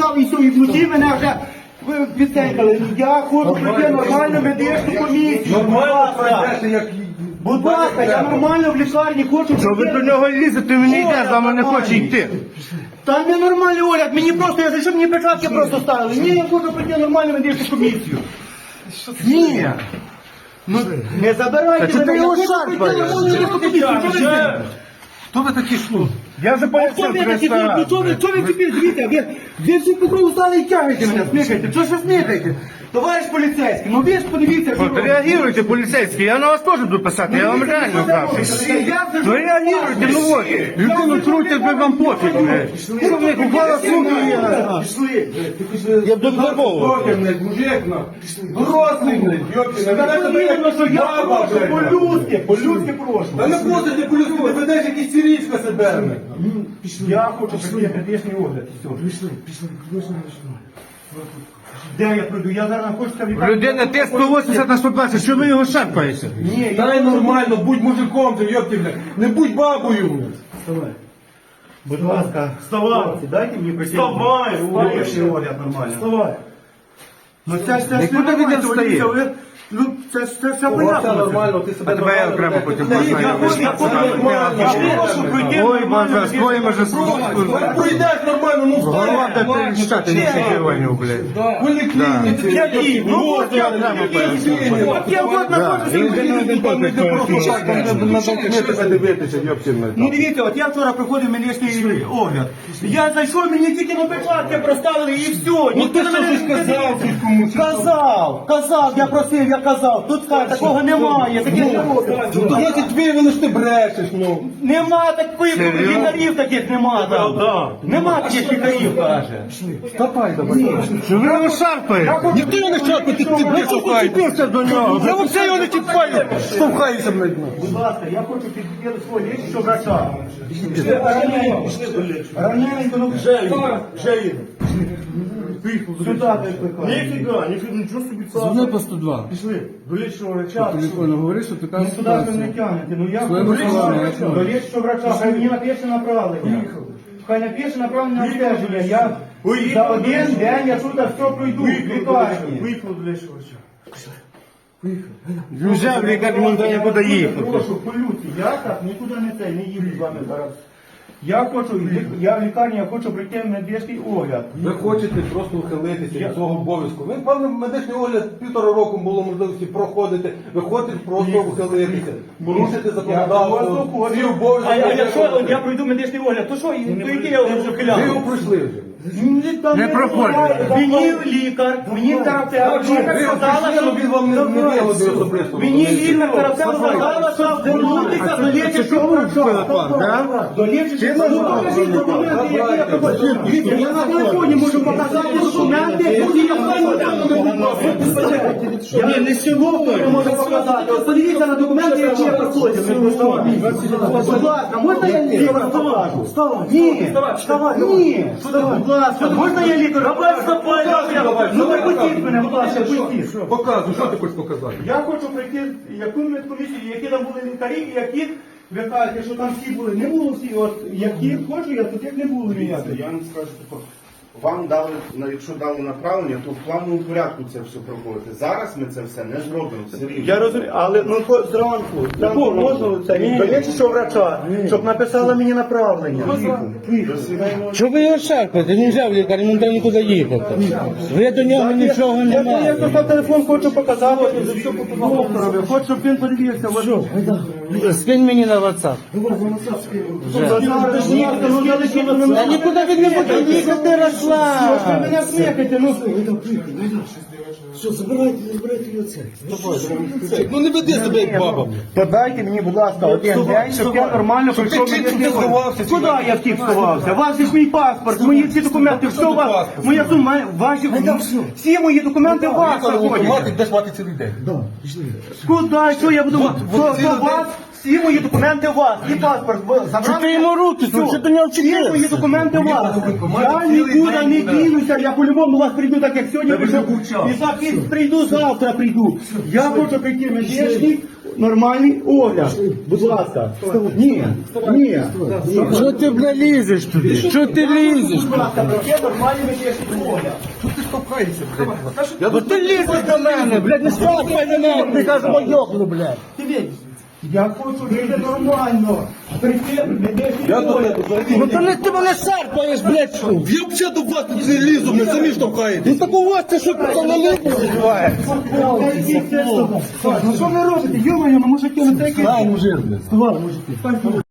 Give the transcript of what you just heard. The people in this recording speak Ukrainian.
написав і все, і вночі мене вже ви. Я хочу пройти нормальну медичну комісію. Будь ласка. Будь ласка, я нормально в лікарні хочу. Що ви до нього лізете, він не йде, з вами не хоче йти. Та не нормальний огляд, мені просто, я зайшов, мені печатки просто ставили. Ні, я хочу пройти нормальну медичну комісію. Ні. Ну, не забирайте мене, я хочу пройти нормальну медичну комісію. Що? Хто ви такі що? Я вже пояснив ви такі? 300 Ну, разів. Що ви, тепер звідти? Ви, всі по кругу стали і тягаєте мене, сміхайте. Що ж ви смикаєте? Товариш поліцейський, ну ви ж подивіться, що От реагуйте, поліцейський, я на вас теж буду писати, я вам реально кажу. Ну реагуйте, ну от, людину крутять, би вам пофіг, блядь. Що в них упала сумка є? Пішли. Я б додатково. Мужик, на. Дорослий, блядь, йопки, Та на що я прошу, по-людськи, по-людськи прошу. Та не просто ти по-людськи, ти ведеш якийсь сирійська себе. Я хочу пройти медичний огляд. і все. Пішли, пішли, пішли, пішли. Де я пройду? Я зараз хочу сказати. Людина те 180 на 120, що ви його шарпаєте? Ні, я... Дай нормально, будь мужиком, ти йопті, бля. Не будь бабою. Вставай. Будь ласка, вставай. Дайте мені пройти. Вставай, медичний огляд нормально. Вставай. Ну це ж це ж Нікуди не нормально, встає. дивіться, ви- Ну це це Все понятно. нормально, ти себе А тебе я окремо потім я я. Я пройти Ой, боже, з твоїми же Пройдеш нормально, ну Голова де перещати не сидіванню, блядь. В поліклініці. Я дій, ну от я От я от тебе дивитися. Ну дивіться, от я вчора проходив медичний огляд. Я зайшов, мені тільки на печатки проставили і все. Ну ти що ж казав комусь? Казав, казав, я просив, я казав. Тут каже, такого немає, таке не робить. Ну то значить виявили, що ти брешеш, ну. Нема такої Серйозно? лікарів таких нема там. Нема таких лікарів, каже. Давай, давай. Що ви його шарпаєте? Ніхто його не чапає, ти ти не штовхаєш. Чіпився до нього. Я взагалі його не чіпаю. Штовхаюся, блядь. Будь ласка, я хочу підвідати свого лічного врача. Раненько. Раненько, ну вже вже їду. Сюди викликаю. Ніфіга, ніфіга, нічого собі Дзвони по 102. Пішли, до лічного врача. Телефону говориш, що така Ну ви не тягнете? Ну я Своїми словами, до я лічного чую. до лічного врача, хай мені напише направлення. Хай напише направлення на обстеження. Я за один день я тут все пройду в лікарні. Виїхав до лічного врача. Вже в лікарню ніхто нікуди їхати. Прошу, полюці, я так нікуди не це, не їду з вами зараз. Я хочу, я в лікарні, я хочу пройти медичний огляд. Ви хочете просто ухилитися від свого обов'язку. Ви, певно, медичний огляд півтора року було можливості проходити. Ви хочете просто ухилитися, порушити законодавство, свій обов'язок. а якщо я пройду медичний огляд, то що, то який я вже Ви його пройшли вже. Не проходить. Мені лікар, мені терапевт, лікар сказала, що він вам не не особисто. Мені лікар терапевт сказала, що звернутися до лікарського врача. До лікарського Ну покажіть документи, які я проходжу. Дивіться, Я на телефоні можу показати документи, які я проходжу. Я не сьогодні можу показати. От подивіться на документи, які я проходжу. Будь ласка, можна я лікар вставажу? Ні, вставай, ні. Будь ласка, можна я лікар? Давай, Ну не пустіть мене, будь ласка, пустіть. Показуй, що ти хочеш показати? Я хочу прийти яку медкомісію, які там були лікарі, і які ви кажете, що там всі були. Не було всі, от які хочу, я тут як не було міняти. Я вам скажу. Вам дали, на- якщо дали направлення, то в плановому порядку це все проходити. Зараз ми це все не зробимо. Все рівно. Я розумію, але ну по- зранку, зранку можна це до що врача, щоб написала мені направлення. Що ви його шарпаєте? Він вже в лікарню, треба нікуди їхати. Ви до нього нічого Я не я маєте. достав телефон, хочу показати, за що по докторові, хочу, щоб він подивився. от. Скинь мені на WhatsApp. Зараз, ну, залишіть мене. Та нікуди він не буде їхати, Що ж ви Руслан. мене смієте? Ну, Все, забирайте, забирайте його це. Ну не веди себе як баба. Подайте мені, будь ласка, один день, щоб я нормально прийшов. ти втік, ти сховався, Куди я втік сховався? У вас є мій паспорт, мої всі документи, все у вас, моя сума, ваші, всі мої документи у вас знаходяться. Автомат, де мати цілий день. Куди, що я буду? Вас? Всі мої документи у вас, і паспорт ви. Що ти йому руки, Все. що ти нього Всі мої документи у вас. Я нікуди не дінуся, я по-любому вас прийду, так як сьогодні прийшов. І так і прийду завтра прийду. Я хочу прийти медичний нормальний огляд. Будь ласка. Ні, ні. Що ти бля лізеш туди? Що ти лізеш? Будь ласка, таке нормальний медичний огляд. Бо ти лізеш до мене, блядь, не штовхай мене, ти кажеш, мойобну, блядь. Я хочу жити нормально. Прийти десь. Я до тебе Ну то не ти мене шарпаєш, блядь, що? Я взагалі до вас тут не лізу, ми самі штовхаєте. Ну так у вас це що це на липу відбувається? Ну що ви робите? Йо-моє, ну мужики, ви такі. Ай, мужик, блядь. Ладно, мужики.